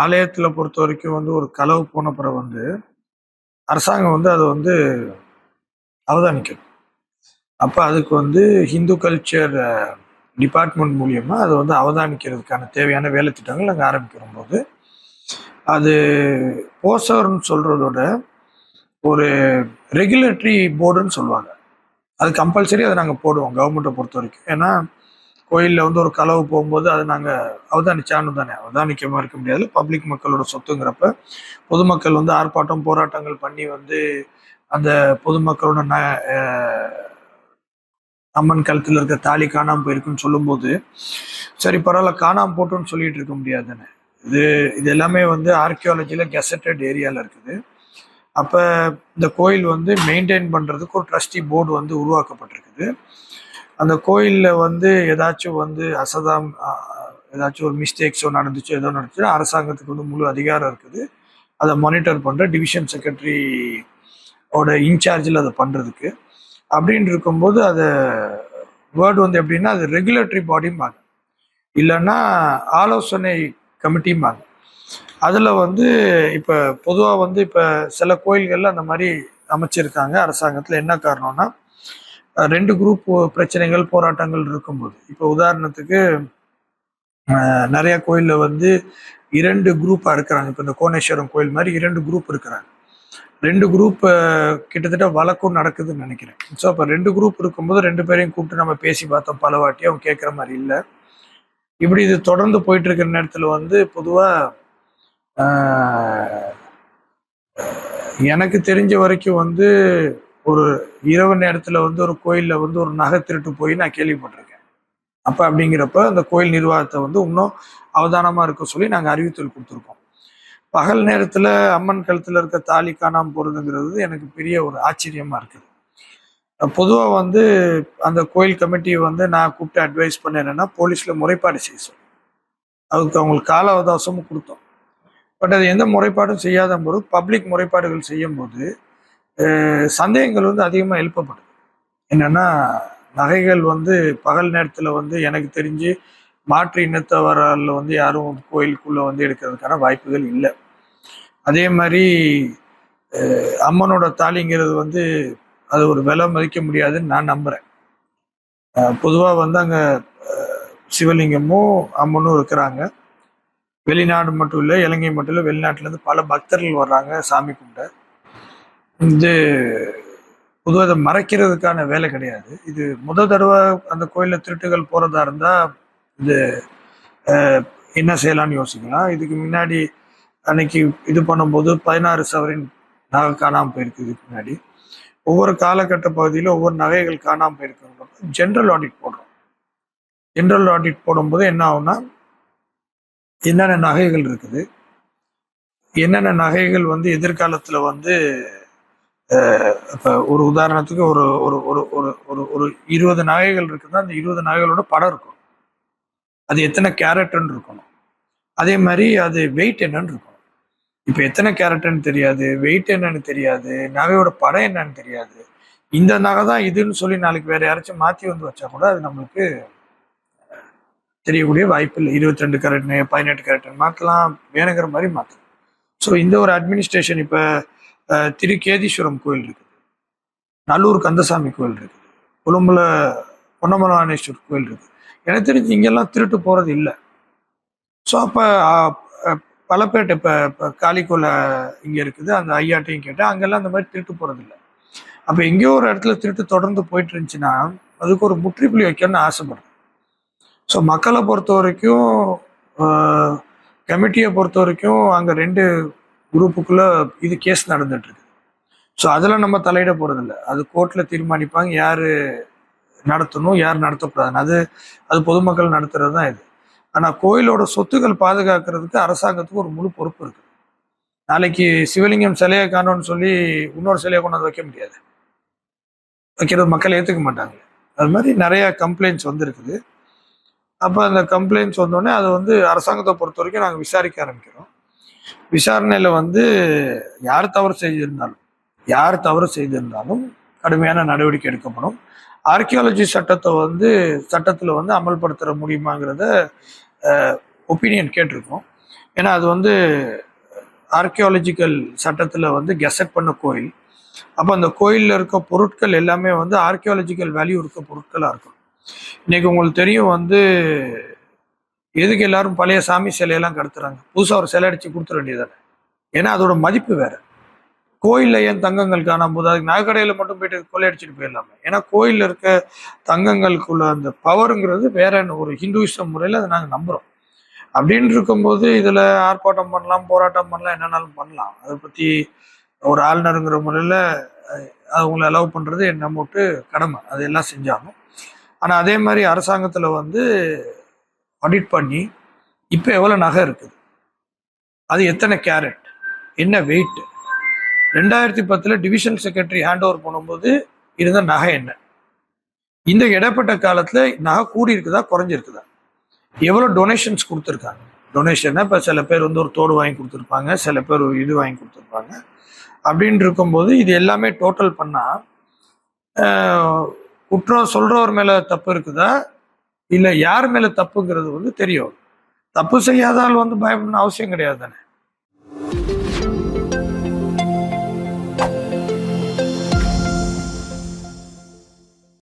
ஆலயத்தில் பொறுத்த வரைக்கும் வந்து ஒரு களவு போன பிறகு வந்து அரசாங்கம் வந்து அதை வந்து அவதானிக்கணும் அப்போ அதுக்கு வந்து ஹிந்து கல்ச்சர் டிபார்ட்மெண்ட் மூலியமாக அதை வந்து அவதானிக்கிறதுக்கான தேவையான வேலை திட்டங்கள் நாங்கள் ஆரம்பிக்கிற போது அது போசர்னு சொல்கிறதோட ஒரு ரெகுலேட்டரி போர்டுன்னு சொல்லுவாங்க. அது கம்பல்சரி அதை நாங்கள் போடுவோம் கவர்மெண்ட்டை பொறுத்த வரைக்கும். ஏன்னா கோயிலில் வந்து ஒரு களவு போகும்போது அதை நாங்கள் அவதானிச்சான்னு தானே அவதானிக்கமாக இருக்க முடியாது. பப்ளிக் மக்களோட சொத்துங்கிறப்ப பொதுமக்கள் வந்து ஆர்ப்பாட்டம் போராட்டங்கள் பண்ணி வந்து அந்த பொதுமக்களோட ந அம்மன் கழுத்தில் இருக்க தாலி காணாமல் போயிருக்குன்னு சொல்லும்போது சரி பரவாயில்ல காணாமல் போட்டோன்னு சொல்லிட்டு இருக்க முடியாதுன்னு இது இது எல்லாமே வந்து ஆர்கியாலஜியில் கெசட்டட் ஏரியாவில் இருக்குது. அப்போ இந்த கோயில் வந்து மெயின்டைன் பண்ணுறதுக்கு ஒரு ட்ரஸ்டி போர்டு வந்து உருவாக்கப்பட்டிருக்குது. அந்த கோயிலில் வந்து ஏதாச்சும் வந்து அசதாம் ஏதாச்சும் ஒரு மிஸ்டேக்ஸோ நடந்துச்சோ ஏதோ நடந்துச்சுன்னா அரசாங்கத்துக்கு வந்து முழு அதிகாரம் இருக்குது. அதை மானிட்டர் பண்ணுற டிவிஷன் செக்ரட்டரி ஓட இன்சார்ஜில் அதை பண்ணுறதுக்கு அப்படின்னு இருக்கும்போது அதை வேர்டு வந்து எப்படின்னா அது ரெகுலேட்டரி பாடிம்பாங்க இல்லைன்னா ஆலோசனை கமிட்டிம்பாங்க அதில் வந்து இப்போ பொதுவாக வந்து இப்போ சில கோயில்களில் அந்த மாதிரி அமைச்சிருக்காங்க அரசாங்கத்தில். என்ன காரணம்னா ரெண்டு குரூப் பிரச்சனைகள் போராட்டங்கள் இருக்கும்போது. இப்போ உதாரணத்துக்கு நிறைய கோயிலில் வந்து இரண்டு குரூப்பாக இருக்கிறாங்க. இப்போ இந்த கோணேஸ்வரம் கோயில் மாதிரி இரண்டு குரூப் இருக்கிறாங்க. ரெண்டு குரூப் கிட்டத்தட்ட வழக்கும் நடக்குதுன்னு நினைக்கிறேன். ஸோ அப்போ ரெண்டு குரூப் இருக்கும்போது ரெண்டு பேரையும் கூப்பிட்டு நம்ம பேசி பார்த்தோம். பல வாட்டி அவங்க கேட்குற மாதிரி இல்லை. இப்படி இது தொடர்ந்து போயிட்டு இருக்கிற நேரத்தில் வந்து பொதுவாக எனக்கு தெரிஞ்ச வரைக்கும் வந்து ஒரு இரவு நேரத்தில் வந்து ஒரு கோயிலில் வந்து ஒரு நகை திருட்டு போய் நான் கேள்விப்பட்டிருக்கேன். அப்போ அப்படிங்கிறப்ப அந்த கோயில் நிர்வாகத்தை வந்து இன்னும் அவதானமாக இருக்க சொல்லி நாங்கள் அறிவித்தல் கொடுத்துருக்கோம். பகல் நேரத்தில் அம்மன் கழுத்தில் இருக்க தாலி காணாமல் போகிறதுங்கிறது எனக்கு பெரிய ஒரு ஆச்சரியமாக இருக்குது. பொதுவாக வந்து அந்த கோயில் கமிட்டியை வந்து நான் கூப்பிட்டு அட்வைஸ் பண்ணேன்னா போலீஸில் முறைப்பாடு செய்ய சொல்லி. அதுக்கு அவங்களுக்கு கால அவகாசமும் கொடுத்தோம். பட் அது எந்த முறைப்பாடும் செய்யாத போது பப்ளிக் முறைப்பாடுகள் செய்யும்போது சந்தேகங்கள் வந்து அதிகமாக எழுப்பப்படுது. என்னென்னா நகைகள் வந்து பகல் நேரத்தில் வந்து எனக்கு தெரிஞ்சு மாற்று இனத்தவரால் வந்து யாரும் கோயிலுக்குள்ளே வந்து எடுக்கிறதுக்கான வாய்ப்புகள் இல்லை. அதே மாதிரி அம்மனோட தாலிங்கிறது வந்து அது ஒரு விலை மதிக்க முடியாதுன்னு நான் நம்புகிறேன் பொதுவாக வந்து அங்கே சிவலிங்கமும் அம்மனும் இருக்கிறாங்க. வெளிநாடு மட்டும் இல்லை இலங்கை மட்டும் இல்லை வெளிநாட்டிலேருந்து பல பக்தர்கள் வர்றாங்க சாமி கும்பிட. இது பொதுவாக இதை மறைக்கிறதுக்கான வேலை கிடையாது. இது முத தடவை அந்த கோயிலில் திருட்டுகள் போகிறதா இருந்தால் இது என்ன செய்யலாம்னு யோசிக்கலாம். இதுக்கு முன்னாடி அன்னைக்கு இது பண்ணும்போது பதினாறு சவரின் நகை காணாமல் போயிருக்கு இதுக்கு முன்னாடி. ஒவ்வொரு காலகட்ட பகுதியில் ஒவ்வொரு நகைகள் காணாமல் போயிருக்கிறப்ப ஜென்ரல் ஆடிட் போடுறோம். ஜென்ரல் ஆடிட் போடும்போது என்ன ஆகும்னா என்னென்ன நகைகள் இருக்குது என்னென்ன நகைகள் வந்து எதிர்காலத்தில் வந்து இப்போ ஒரு உதாரணத்துக்கு ஒரு ஒரு ஒரு ஒரு ஒரு ஒரு இருபது நகைகள் இருக்குதுன்னா அந்த இருபது நகைகளோட படம் இருக்கும். அது எத்தனை கேரட்டுன்னு இருக்கணும். அதே மாதிரி அது வெயிட் என்னன்னு இருக்கணும். இப்போ எத்தனை கேரட்டுன்னு தெரியாது வெயிட் என்னன்னு தெரியாது நகையோட படம் என்னன்னு தெரியாது. இந்த நகை தான் இதுன்னு சொல்லி நாளைக்கு வேற யாராச்சும் மாற்றி வந்து வச்சா கூட அது நம்மளுக்கு தெரியக்கூடிய வாய்ப்பு இல்லை. இருபத்தி ரெண்டு கேரட்னு பதினெட்டு கேரட்னு மாற்றலாம் வேணுங்கிற மாதிரி மாற்றலாம் ஸோ இந்த ஒரு அட்மினிஸ்ட்ரேஷன் இப்போ திருக்கேதீஸ்வரம் கோயில் இருக்குது. நல்லூர் கந்தசாமி கோயில் இருக்குது. கொழும்புல பொன்னமலானேஸ்வர் கோயில் இருக்குது. எனக்கு தெரிஞ்சு இங்கெல்லாம் திருட்டு போகிறது இல்லை. ஸோ அப்போ பலப்பேட்டை இப்போ இப்போ காளிக்கோலை இங்கே இருக்குது. அந்த ஐயாட்டையும் கேட்டால் அங்கெல்லாம் அந்த மாதிரி திருட்டு போகிறது இல்லை. அப்போ எங்கேயோ ஒரு இடத்துல திருட்டு தொடர்ந்து போயிட்டு இருந்துச்சுன்னா அதுக்கு ஒரு முற்றுப்புள்ளி வைக்கணும்னு ஆசைப்படுறேன். ஸோ மக்களை பொறுத்த வரைக்கும் கமிட்டியை பொறுத்த வரைக்கும் அங்கே ரெண்டு குரூப்புக்குள்ளே இது கேஸ் நடந்துட்டுருக்கு. ஸோ அதில் நம்ம தலையிட போகிறதில்ல அது கோர்ட்டில் தீர்மானிப்பாங்க யார் நடத்தணும் யார் நடத்தக்கூடாதுன்னு. அது அது பொதுமக்கள் நடத்துகிறது தான் இது. ஆனால் கோயிலோட சொத்துக்கள் பாதுகாக்கிறதுக்கு அரசாங்கத்துக்கு ஒரு முழு பொறுப்பு இருக்குது நாளைக்கு சிவலிங்கம் சிலையை காணோன்னு சொல்லி இன்னொரு சிலையை கொண்டாந்து வைக்க முடியாது. வைக்கிறது மக்கள் ஏற்றுக்க மாட்டாங்க. அது மாதிரி நிறையா கம்ப்ளைண்ட்ஸ் வந்துருக்குது. அப்போ அந்த கம்ப்ளைண்ட்ஸ் வந்தோடனே அது வந்து அரசாங்கத்தை பொறுத்த வரைக்கும் நாங்கள் விசாரிக்க ஆரம்பிக்கிறோம். விசாரணையில் வந்து யார் தவறு செய்திருந்தாலும் யார் தவறு செய்திருந்தாலும் கடுமையான நடவடிக்கை எடுக்கப்படும். ஆர்கியாலஜி சட்டத்தை வந்து சட்டத்தில் வந்து அமல்படுத்துகிற முடியுமாங்கிறத ஒப்பீனியன் கேட்டிருக்கோம். ஏன்னா அது வந்து ஆர்கியாலஜிக்கல் சட்டத்தில் வந்து கெசட் பண்ண கோயில். அப்போ அந்த கோயிலில் இருக்க பொருட்கள் எல்லாமே வந்து ஆர்கியாலஜிக்கல் வேல்யூ இருக்க பொருட்களாக இருக்கும் இன்னைக்கு உங்களுக்கு தெரியும் வந்து எதுக்கு எல்லாரும் பழைய சாமி சிலையெல்லாம் கடத்துறாங்க? புதுசாக ஒரு சிலை அடிச்சு கொடுத்துட வேண்டியதானே ஏன்னா அதோட மதிப்பு வேற. கோயிலில் ஏன் தங்கங்கள் காணாம போது அதுக்கு நகைக்கடையில் மட்டும் போயிட்டு கொள்ளையடிச்சிட்டு போயிடலாமே. ஏன்னா கோயிலில் இருக்க தங்கங்களுக்குள்ள அந்த பவருங்கிறது வேற ஒரு ஹிந்துவிசம் முறையில் அதை நாங்கள் நம்புகிறோம் அப்படின்னு இருக்கும்போது இதில் ஆர்ப்பாட்டம் பண்ணலாம் போராட்டம் பண்ணலாம் என்னென்னாலும் பண்ணலாம். அதை பற்றி ஒரு ஆளுநருங்கிற முறையில் அவங்கள அலோவ் பண்ணுறது என்ன விட்டு கடமை அதெல்லாம் செஞ்சாலும் ஆனால் அதே மாதிரி அரசாங்கத்தில் வந்து ஆடிட் பண்ணி இப்போ எவ்வளோ நகை இருக்குது? அது எத்தனை கேரட் என்ன வெயிட் ரெண்டாயிரத்தி பத்தில் டிவிஷன் செக்ரட்டரி ஹேண்ட் ஓவர் பண்ணும்போது இருந்த நகை என்ன? இந்த இடைப்பட்ட காலத்தில் நகை கூடி இருக்குதா குறைஞ்சிருக்குதா? எவ்வளோ டொனேஷன்ஸ் கொடுத்துருக்காங்க? டொனேஷனை இப்போ சில பேர் வந்து ஒரு தோடு வாங்கி கொடுத்துருப்பாங்க சில பேர் ஒரு இது வாங்கி கொடுத்துருப்பாங்க. அப்படின்னு இருக்கும்போது இது எல்லாமே டோட்டல் பண்ணால் குற்றம் சொல்கிறவர் மேலே தப்பு இருக்குதா? இல்லை யார் மேலே தப்புங்கிறது வந்து தெரியும். தப்பு செய்யாத ஆள் வந்து பயப்படணும்னு அவசியம் கிடையாது தானே?